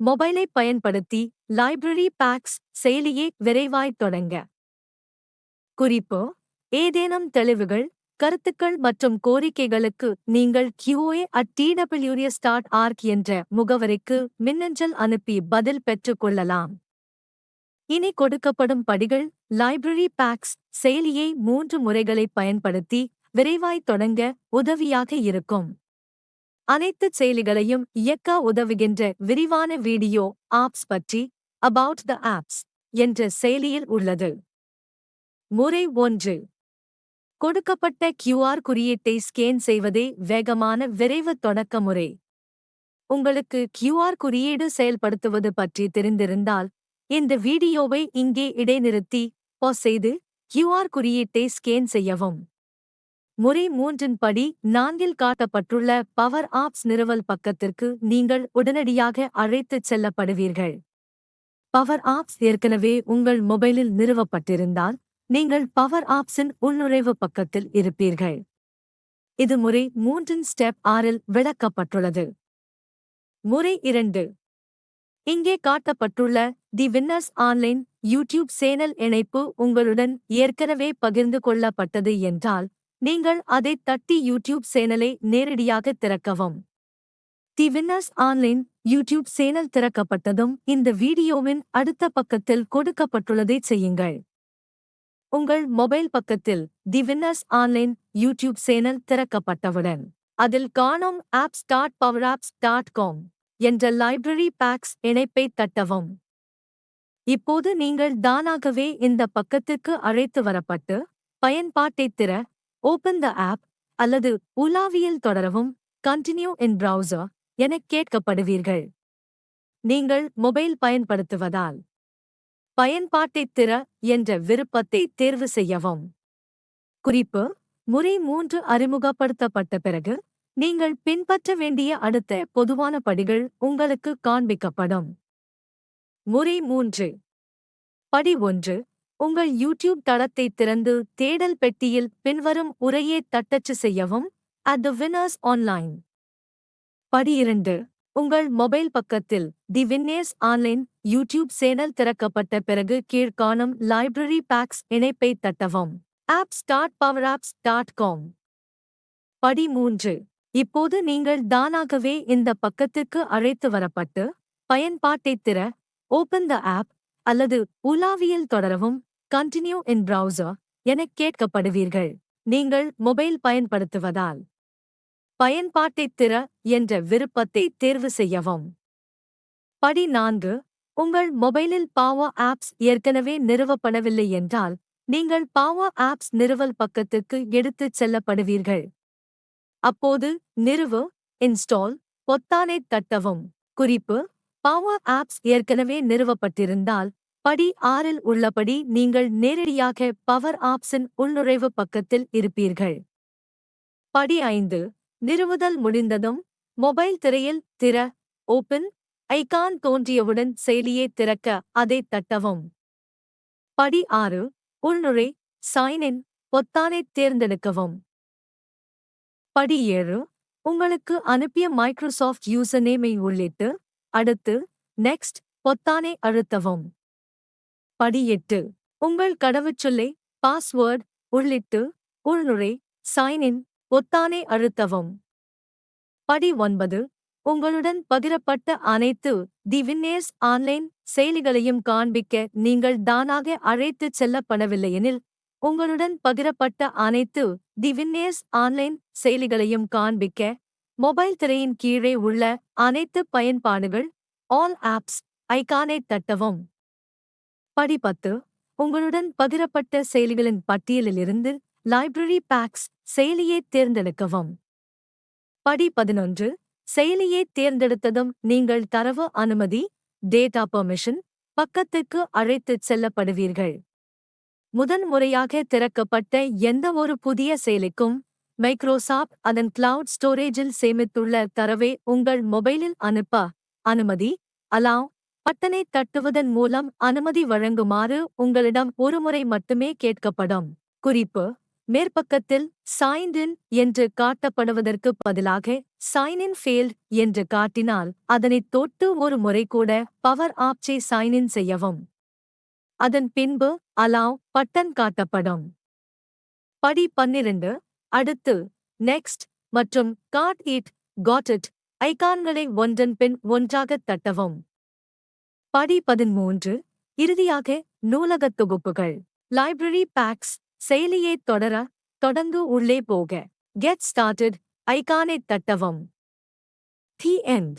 மொபைலை பயன்படுத்தி library packs செயலியை விரைவாய் தொடங்க. குறிப்பு ஏதேனும் தெளிவுகள் கருத்துக்கள் மற்றும் கோரிக்கைகளுக்கு நீங்கள் QA at TWS dot org என்ற முகவரிக்கு மின்னஞ்சல் அனுப்பி பதில் பெற்றுக்கொள்ளலாம் இனி கொடுக்கப்படும் படிகள் லைப்ரரி பேக்ஸ் செயலியை மூன்று முறைகளை பயன்படுத்தி விரைவாய் தொடங்க உதவியாக இருக்கும். அனைத்து செயலிகளையும் இயக்க உதவுகின்ற விரிவான வீடியோ ஆப்ஸ் பற்றி அபவுட் த ஆப்ஸ் என்ற செயலியில் உள்ளது. முறை ஒன்று. கொடுக்கப்பட்ட கியூஆர் குறியீட்டை ஸ்கேன் செய்வதே வேகமான விரைவு தொடக்க முறை. உங்களுக்கு கியூஆர் குறியீடு செயல்படுத்துவது பற்றி தெரிந்திருந்தால் இந்த வீடியோவை இங்கே இடைநிறுத்தி பாஸ் செய்து கியூஆர் குறியீட்டை ஸ்கேன் செய்யவும். முறை மூன்றின் படி நான்கில் காட்டப்பட்டுள்ள பவர் ஆப்ஸ் நிறுவல் பக்கத்திற்கு நீங்கள் உடனடியாக அழைத்துச் செல்லப்படுவீர்கள். பவர் ஆப்ஸ் ஏற்கனவே உங்கள் மொபைலில் நிறுவப்பட்டிருந்தால் நீங்கள் பவர் ஆப்ஸின் உள்நுழைவு பக்கத்தில் இருப்பீர்கள். இது முறை மூன்றின் ஸ்டெப் ஆறில் விளக்கப்பட்டுள்ளது. முறை இரண்டு. இங்கே காட்டப்பட்டுள்ள the winners online YouTube channel இணைப்பு உங்களுடன் ஏற்கனவே பகிர்ந்து கொள்ளப்பட்டது என்றால் நீங்கள் அதை தட்டி யூடியூப் சேனலை நேரடியாக திறக்கவும். The winners online YouTube channel திறக்கப்பட்டதும் இந்த வீடியோவின் அடுத்த பக்கத்தில் கொடுக்கப்பட்டுள்ளதை செய்யுங்கள். உங்கள் மொபைல் பக்கத்தில் the winners online YouTube channel திறக்கப்பட்டவுடன் அதில் காணும் apps dot power apps dot com என்ற லைப்ரரி பேக்ஸ் இணைப்பை தட்டவும். இப்போது நீங்கள் தானாகவே இந்த பக்கத்திற்கு அழைத்து வரப்பட்டு பயன்பாட்டைத் திற ஓபன் த ஆப் அல்லது உலாவியில் தொடரவும் கண்டினியூ இன் browser எனக் கேட்கப்படுவீர்கள். நீங்கள் மொபைல் பயன்படுத்துவதால் பயன்பாட்டைத் திற என்ற விருப்பத்தை தேர்வு செய்யவும். குறிப்பு முறை மூன்று அறிமுகப்படுத்தப்பட்ட பிறகு நீங்கள் பின்பற்ற வேண்டிய அடுத்த பொதுவான படிகள் உங்களுக்கு காண்பிக்கப்படும். முறை மூன்று. படி ஒன்று உங்கள் யூடியூப் தளத்தை திறந்து தேடல் பெட்டியில் பின்வரும் உரையை தட்டச்சு செய்யவும் அட் த வின்னர்ஸ் ஆன்லைன் படி இரண்டு உங்கள் மொபைல் பக்கத்தில் the winners online YouTube channel திறக்கப்பட்ட பிறகு கீழ்காணும் லைப்ரரி பேக்ஸ் இணைப்பை தட்டவும். Apps start power apps dot com. படி மூன்று இப்போது நீங்கள் தானாகவே இந்த பக்கத்துக்கு அழைத்து வரப்பட்டு பயன்பாட்டைத் திற ஓபன் த ஆப் அல்லது உலாவியல் தொடரவும் கண்டினியூ இன் browser எனக் கேட்கப்படுவீர்கள். நீங்கள் மொபைல் பயன்படுத்துவதால். பயன்பாட்டைத் திற என்ற விருப்பத்தை தேர்வு செய்யவும். படி நான்கு உங்கள் மொபைலில் பாவா ஆப்ஸ் ஏற்கனவே நிறுவப்படவில்லை என்றால் நீங்கள் பாவா ஆப்ஸ் நிறுவல் பக்கத்துக்கு எடுத்துச் செல்லப்படுவீர்கள். அப்போது நிறுவு இன்ஸ்டால் பொத்தானை தட்டவும். குறிப்பு பாவா ஆப்ஸ் ஏற்கனவே நிறுவப்பட்டிருந்தால் படி ஆறில் உள்ளபடி நீங்கள் நேரடியாக பவர் ஆப்ஸின் உள்நுழைவு பக்கத்தில் இருப்பீர்கள். படி ஐந்து. நிறுவுதல் முடிந்ததும் மொபைல் திரையில் திற ஓபன் ஐகான் தோன்றியவுடன் செயலியை திறக்க அதைத் தட்டவும். படி ஆறு. உள்நுழை சைன் இன் பொத்தானைத் தேர்ந்தெடுக்கவும். படி ஏழு. உங்களுக்கு அனுப்பிய மைக்ரோசாஃப்ட் யூசர் நேமை உள்ளிட்டு அடுத்து நெக்ஸ்ட் பொத்தானை அழுத்தவும். படி எட்டு உங்கள் கடவுச்சொல்லை பாஸ்வேர்ட் உள்ளிட்டு உள்நுரை சைன் இன் பொத்தானை அழுத்தவும். படி ஒன்பது உங்களுடன் பகிரப்பட்ட அனைத்து தி வின்னேர்ஸ் ஆன்லைன் செயலிகளையும் காண்பிக்க நீங்கள் தானாக அழைத்துச் செல்லப்படவில்லையெனில் உங்களுடன் பகிரப்பட்ட அனைத்து தி வின்னேர்ஸ் ஆன்லைன் செயலிகளையும் காண்பிக்க மொபைல் திரையின் கீழே உள்ள அனைத்து பயன்பாடுகள் ஆல் ஆப்ஸ் ஐகானை தட்டவும். படி பத்து உங்களுடன் பகிரப்பட்ட செயலிகளின் பட்டியலிலிருந்து லைப்ரரி பேக்ஸ் செயலியை தேர்ந்தெடுக்கவும். படி பதினொன்று செயலியை தேர்ந்தெடுத்ததும் நீங்கள் தரவு அனுமதி டேட்டா பெர்மிஷன் பக்கத்துக்கு அழைத்துச் செல்லப்படுவீர்கள். முதன்முறையாக திறக்கப்பட்ட எந்த ஒரு புதிய செயலிக்கும் மைக்ரோசாப்ட் அதன் கிளவுட் ஸ்டோரேஜில் சேமித்துள்ள தரவை உங்கள் மொபைலில் அனுப்ப அனுமதி அலாவ் பட்டனை தட்டுவதன் மூலம் அனுமதி வழங்குமாறு உங்களிடம் ஒருமுறை மட்டுமே கேட்கப்படும். குறிப்பு மேற்பக்கத்தில் signed என்று காட்டப்படுவதற்கு பதிலாக சைனின் ஃபெயில்ட் என்று காட்டினால் அதனைத் தொட்டு ஒரு முறை கூட பவர் ஆப்ஜை சைனின் செய்யவும். அதன் பின்பு அலாவ் பட்டன் காட்டப்படும். படி பன்னிரண்டு அடுத்து நெக்ஸ்ட் மற்றும் காட் இட் காட் இட் ஐகான்களை ஒன்றன் பின் ஒன்றாகத் தட்டவும். படி பதிமூன்று இறுதியாக நூலகத் தொகுப்புகள். லைப்ரரி பேக்ஸ் செயலியை தொடர தொடர்ந்து உள்ளே போக. கெட் ஸ்டார்டட் ஐகானைத் தட்டவும். The end